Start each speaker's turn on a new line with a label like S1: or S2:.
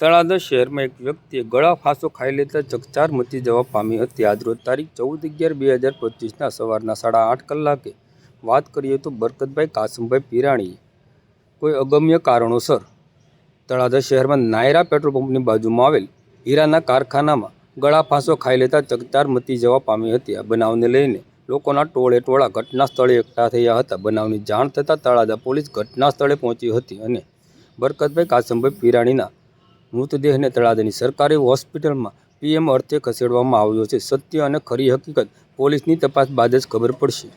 S1: તળાજા શહેરમાં એક વ્યક્તિએ ગળા ફાંસો ખાઈ લેતા ચકચાર મચી જવા પામી હતી. આજરોજ તારીખ ચૌદ અગિયાર બે હજાર પચીસના સવારના સાડા આઠ કલાકે. વાત કરીએ તો બરકતભાઈ કાસમભાઈ પીરાણીએ કોઈ અગમ્ય કારણોસર તળાજા શહેરમાં નાયરા પેટ્રોલ પંપની બાજુમાં આવેલ હીરાના કારખાનામાં ગળા ફાંસો ખાઈ લેતા ચકચાર મચી જવા પામી હતી. આ બનાવને લઈને લોકોના ટોળે ટોળા ઘટના સ્થળે એકઠા થયા હતા. બનાવની જાણ થતાં તળાજા પોલીસ ઘટના સ્થળે પહોંચી હતી અને બરકતભાઈ કાસમભાઈ પિરાણીના મૃતદેહને તળાજાની સરકારી હોસ્પિટલમાં પીએમ અર્થે ખસેડવામાં આવ્યો છે. સત્ય અને ખરી હકીકત પોલીસની તપાસ બાદ જ ખબર પડશે.